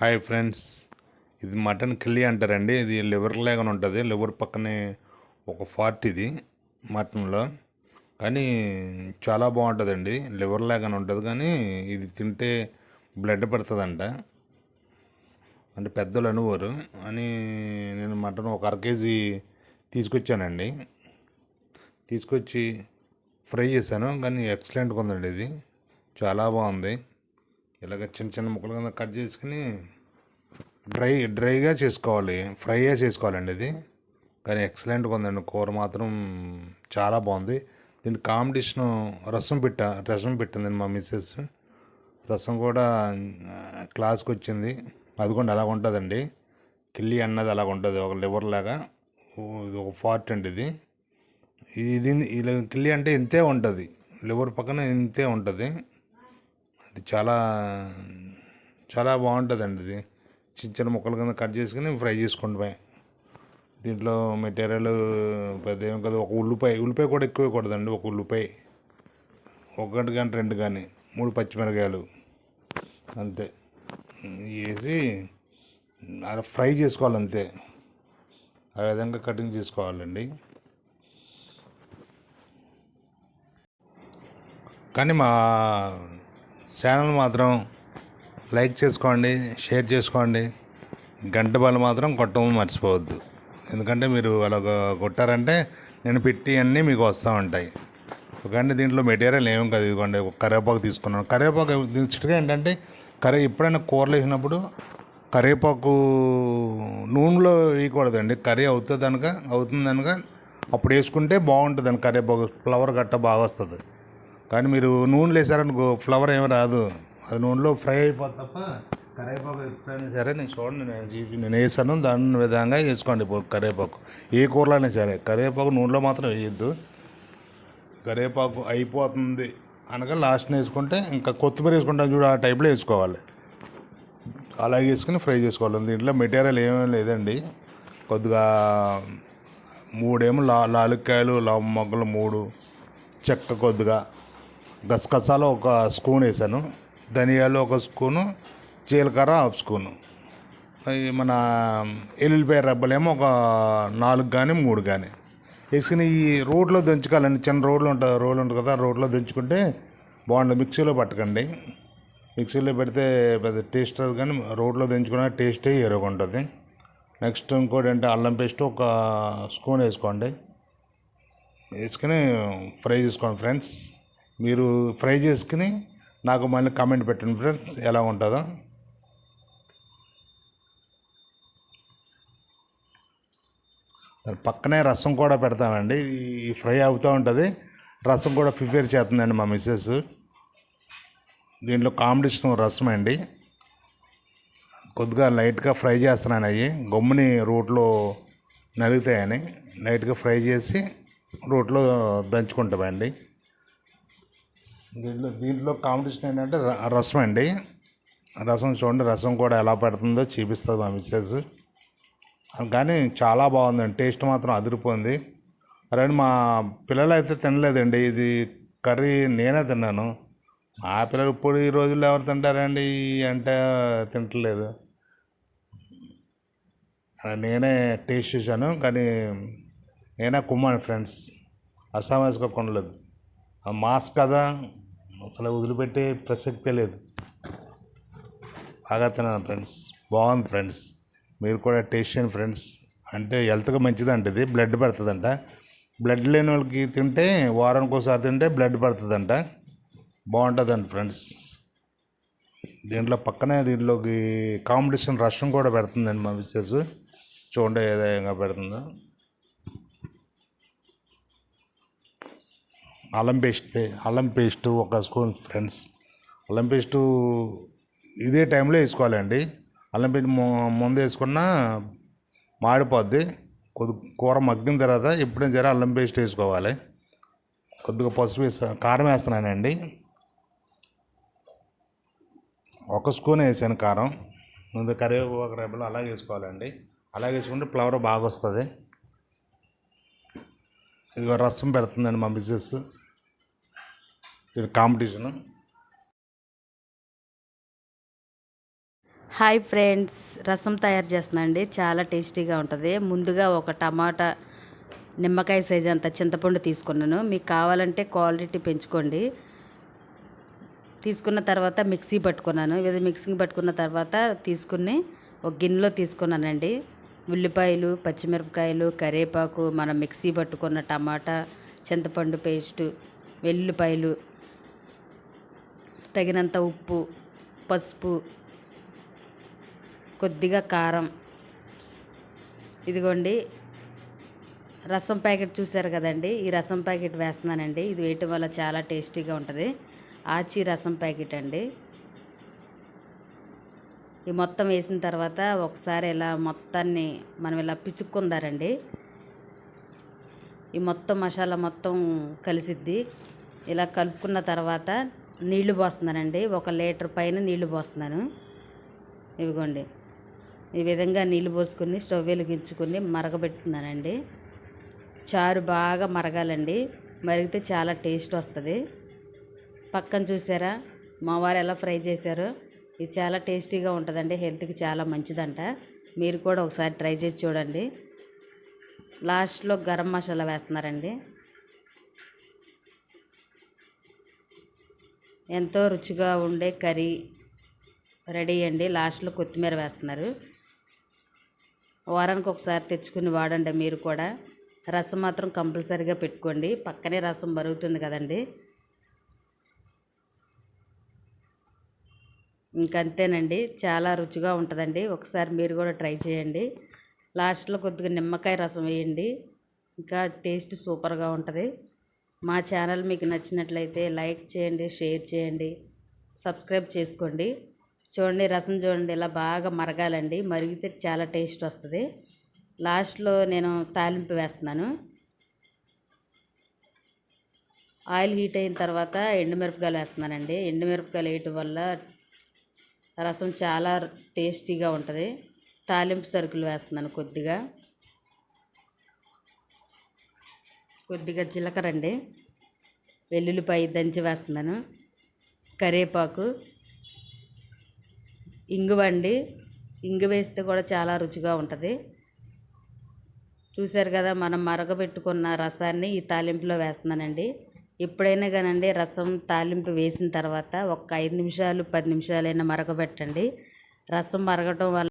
Hi friends. ఇది mutton కిల్లి అంటారండి. ఇది లివర్ లాగానే ఉంటుంది. లివర్ పక్కనే ఒక ఫార్ట్ ఇది మటన్లో. కానీ చాలా బాగుంటుందండి. లివర్ లాగానే ఉంటుంది. కానీ ఇది తింటే బ్లడ్ పడుతుందంట. అంటే పెద్దలు అనువారు అని నేను మటన్ ఒక అర కేజీ తీసుకొచ్చానండి. తీసుకొచ్చి ఫ్రై చేశాను. కానీ ఎక్సలెంట్గా ఉందండి ఇది. చాలా బాగుంది. ఇలాగ చిన్న చిన్న ముక్కలు కింద కట్ చేసుకుని డ్రై డ్రైగా చేసుకోవాలి. ఫ్రైగా చేసుకోవాలండి ఇది. కానీ ఎక్సలెంట్గా ఉందండి. కూర మాత్రం చాలా బాగుంది. దీని కాంపిటీషన్ రసం పెట్ట రసం పెట్టిందండి మా మిస్సెస్. రసం కూడా క్లాస్కి వచ్చింది. అది కూడా అలాగ ఉంటుందండి. కిల్లి అన్నది అలాగ ఉంటుంది. ఒక లివర్ లాగా. ఇది ఒక ఫార్ట్ అండి ఇది. ఇది ఇలా కిల్లి అంటే ఇంతే ఉంటుంది. లివర్ పక్కన ఇంతే ఉంటుంది. అది చాలా చాలా బాగుంటుందండి ఇది. చిన్న చిన్న ముక్కల కింద కట్ చేసుకుని ఫ్రై చేసుకుంటామే. దీంట్లో మెటీరియల్ పెద్ద ఏం కదా ఒక ఉల్లిపాయ ఉల్లిపాయ కూడా ఎక్కువ కూడదండి ఒక ఉల్లిపాయ. ఒకటి కానీ రెండు కానీ మూడు పచ్చిమిరకాయలు అంతే. వేసి అలా ఫ్రై చేసుకోవాలి అంతే ఆ విధంగా కటింగ్ చేసుకోవాలండి. కానీ మా ఛానల్ మాత్రం లైక్ చేసుకోండి షేర్ చేసుకోండి. గంట బలు మాత్రం కొట్టడం మర్చిపోవద్దు. ఎందుకంటే మీరు అలా కొట్టారంటే నేను పెట్టి అన్నీ మీకు వస్తూ ఉంటాయి. కానీ దీంట్లో మెటీరియల్ ఏమి కాదు. ఇదిగోండి కరివేపాకు తీసుకున్నాను. కరివేపాకు దించగా ఏంటంటే కర్రీ ఎప్పుడైనా కూరలు వేసినప్పుడు కరివేపాకు నూనెలో వేయకూడదండి. కర్రీ అవుతుంది కనుక అవుతుంది కనుక అప్పుడు వేసుకుంటే బాగుంటుంది అండి కరివేపాకు ఫ్లవర్ గట్ట బాగా వస్తుంది. కానీ మీరు నూనెలో వేసారనుకో ఫ్లవర్ ఏమి రాదు. అది నూనెలో ఫ్రై అయిపోతుంది తప్ప కరివేపాకు ఎప్పుడైనా సరే నేను చూడండి నేను చూసి- నేను వేసాను దాని విధంగా వేసుకోండి కరేపాకు. కరివేపాకు ఏ కూరలోనే సరే కరివేపాకు నూనెలో మాత్రం వేయద్దు. కరివేపాకు అయిపోతుంది అనగా లాస్ట్ వేసుకుంటే ఇంకా కొత్తిమీర వేసుకుంటాం చూడు ఆ టైప్లో వేసుకోవాలి. అలాగే వేసుకుని ఫ్రై చేసుకోవాలి. దీంట్లో మెటీరియల్ ఏమీ లేదండి. కొద్దిగా మూడేమో లా లాలుక్కాయలు లవ మొగ్గలు మూడు చెక్క కొద్దిగా. గసగసాలు ఒక స్పూన్ వేసాను. ధనియాలు ఒక స్పూను జీలకర్ర హాఫ్ స్పూను. మన ఎల్లుల్లిపాయ రబ్బలేమో ఒక నాలుగు కానీ మూడు కానీ వేసుకుని ఈ రోడ్లో దంచుకోవాలండి. చిన్న రోడ్లు ఉంటుంది రోడ్లు ఉంటుంది కదా రోడ్లో దంచుకుంటే బాగుంటుంది మిక్సీలో పట్టకండి. మిక్సీలో పెడితే పెద్ద టేస్ట్ రాదు కానీ రోడ్లో దంచుకున్న టేస్టే ఎరుగు ఉంటుంది నెక్స్ట్ ఇంకోటి అంటే అల్లం పేస్ట్ ఒక స్పూన్ వేసుకోండి. వేసుకుని ఫ్రై చేసుకోండి ఫ్రెండ్స్. మీరు ఫ్రై చేసుకుని నాకు మళ్ళీ కామెంట్ పెట్టండి ఫ్రెండ్స్ ఎలా ఉంటుందో. దాని పక్కనే రసం కూడా పెడతామండి. ఈ ఫ్రై అవుతూ ఉంటుంది. రసం కూడా ప్రిపేర్ చేస్తుందండి మా మిస్సెస్ దీంట్లో కాంపిటీషన్ రసం అండి. కొద్దిగా లైట్గా ఫ్రై చేస్తున్నాను అవి. గమ్ముని రోట్లో నలుగుతాయని. లైట్గా ఫ్రై చేసి రోట్లో దంచుకుంటామండి. దీంట్లో దీంట్లో కాంపిటీషన్ ఏంటంటే రసం అండి. రసం చూడండి రసం కూడా ఎలా పెడుతుందో చూపిస్తుంది మా మిస్సెస్ కానీ చాలా బాగుందండి. టేస్ట్ మాత్రం అదిరిపోయింది. రండి మా పిల్లలు అయితే తినలేదండి. ఇది కర్రీ నేనే తిన్నాను. మా పిల్లలు ఇప్పుడు ఈ రోజుల్లో ఎవరు తింటారండి? అంటే తింటలేదు. నేనే టేస్ట్ చూశాను. కానీ నేనే కుమ్మాను ఫ్రెండ్స్ అసామాజిక కొనలేదు మాస్ కదా అసలు వదిలిపెట్టే ప్రసక్తే లేదు. బాగా తిన్నాను ఫ్రెండ్స్ బాగుంది ఫ్రెండ్స్. మీరు కూడా టేస్ట్ చేయండి ఫ్రెండ్స్. అంటే హెల్త్గా మంచిదంట ఇది బ్లడ్ పడుతుందంట. బ్లడ్ లేని వాళ్ళకి తింటే వారానికి ఒకసారి తింటే బ్లడ్ పడుతుందంట. బాగుంటుందండి ఫ్రెండ్స్. దీంట్లో పక్కనే దీంట్లోకి కాంపిటీషన్ రసం కూడా పెడుతుందండి మా మిస్సెస్. చూడండి ఏ విధంగా పెడుతుందో. అల్లం పేస్ట్ అల్లం పేస్ట్ ఒక స్పూన్ ఫ్రెండ్స్. అల్లం పేస్టు ఇదే టైంలో వేసుకోవాలండి. అల్లం పేస్ట్ ము- ముందు వేసుకున్నా మాడిపోద్ది. కొద్ది కూర మగ్గిన తర్వాత ఎప్పుడైనా సరే అల్లం పేస్ట్ వేసుకోవాలి. కొద్దిగా పసుపు వేస్తా కారం వేస్తున్నానండి. ఒక స్పూన్ వేసాను కారం. ముందు కరివేపాకు రేపలు అలాగే వేసుకోవాలండి. అలాగే వేసుకుంటే ఫ్లవర్ బాగా వస్తుంది. ఇదిగో రసం పెడుతుందండి మా మిస్సెస్. ఇది కాంపిటీషను హాయ్ ఫ్రెండ్స్ రసం తయారు చేస్తున్నా అండి. చాలా టేస్టీగా ఉంటుంది. ముందుగా ఒక టమాటా నిమ్మకాయ సైజ్ అంత చింతపండు తీసుకున్నాను. మీకు కావాలంటే క్వాలిటీ పెంచుకోండి. తీసుకున్న తర్వాత మిక్సీ పట్టుకున్నాను. ఇది మిక్సీ పట్టుకున్న తర్వాత తీసుకుని ఒక గిన్నెలో తీసుకున్నానండి. ఉల్లిపాయలు పచ్చిమిరపకాయలు కరివేపాకు మనం మిక్సీ పట్టుకున్న టమాటా చింతపండు పేస్టు వెల్లుల్లిపాయలు తగినంత ఉప్పు పసుపు కొద్దిగా కారం. ఇదిగోండి రసం ప్యాకెట్ చూసారు కదండి ఈ రసం ప్యాకెట్ వేస్తున్నానండి. ఇది వేయటం వల్ల చాలా టేస్టీగా ఉంటుంది. ఆచి రసం ప్యాకెట్ అండి. ఈ మొత్తం వేసిన తర్వాత ఒకసారి ఇలా మొత్తాన్ని మనం ఇలా పిసుక్కుందారండి ఈ మొత్తం మసాలా మొత్తం కలిసిద్ది. ఇలా కలుపుకున్న తర్వాత నీళ్ళు పోస్తున్నానండి. ఒక లీటర్ పైన నీళ్ళు పోస్తున్నాను. ఇవిగోండి. ఈ విధంగా నీళ్ళు పోసుకుని స్టవ్ వెలిగించుకుని మరగబెట్టుకున్నానండి. చారు బాగా మరగాలండి. మరిగితే చాలా టేస్ట్ వస్తుంది. పక్కన చూసారా? మా వారు ఎలా ఫ్రై చేశారో? ఇది చాలా టేస్టీగా ఉంటుందండి. హెల్త్కి చాలా మంచిదంట. మీరు కూడా ఒకసారి ట్రై చేసి చూడండి. లాస్ట్లో గరం మసాలా వేస్తున్నారండి. ఎంతో రుచిగా ఉండే కర్రీ రెడీ అండి. లాస్ట్లో కొత్తిమీర వేస్తున్నారు. వారానికి ఒకసారి తెచ్చుకుని వాడండి మీరు కూడా. రసం మాత్రం కంపల్సరీగా పెట్టుకోండి. పక్కనే రసం మరుగుతుంది కదండి. ఇంకంతేనండి. చాలా రుచిగా ఉంటుందండి. ఒకసారి మీరు కూడా ట్రై చేయండి. లాస్ట్లో కొద్దిగా నిమ్మకాయ రసం వేయండి. ఇంకా టేస్ట్ సూపర్గా ఉంటుంది. మా ఛానల్ మీకు నచ్చినట్లయితే లైక్ చేయండి షేర్ చేయండి సబ్స్క్రైబ్ చేసుకోండి. చూడండి రసం చూడండి ఇలా బాగా మరగాలండి. మరిగితే చాలా టేస్ట్ వస్తుంది. లాస్ట్లో నేను తాలింపు వేస్తున్నాను. ఆయిల్ హీట్ అయిన తర్వాత ఎండుమిరపకాయలు వేస్తున్నానండి. ఎండుమిరపకాయలు వేయటం వల్ల రసం చాలా టేస్టీగా ఉంటుంది. తాలింపు సరుకులు వేస్తున్నాను కొద్దిగా. కొద్దిగా జీలకర్ర అండి వెల్లుల్లిపాయ దంచి వేస్తున్నాను. కరివేపాకు. ఇంగువ అండి. ఇంగు వేస్తే కూడా చాలా రుచిగా ఉంటుంది. చూశారు కదా మనం మరగబెట్టుకున్న రసాన్ని ఈ తాలింపులో వేస్తున్నానండి. ఎప్పుడైనా కానండి రసం తాలింపు వేసిన తర్వాత ఒక ఐదు నిమిషాలు పది నిమిషాలైనా మరగబెట్టండి. రసం మరగటం వల్ల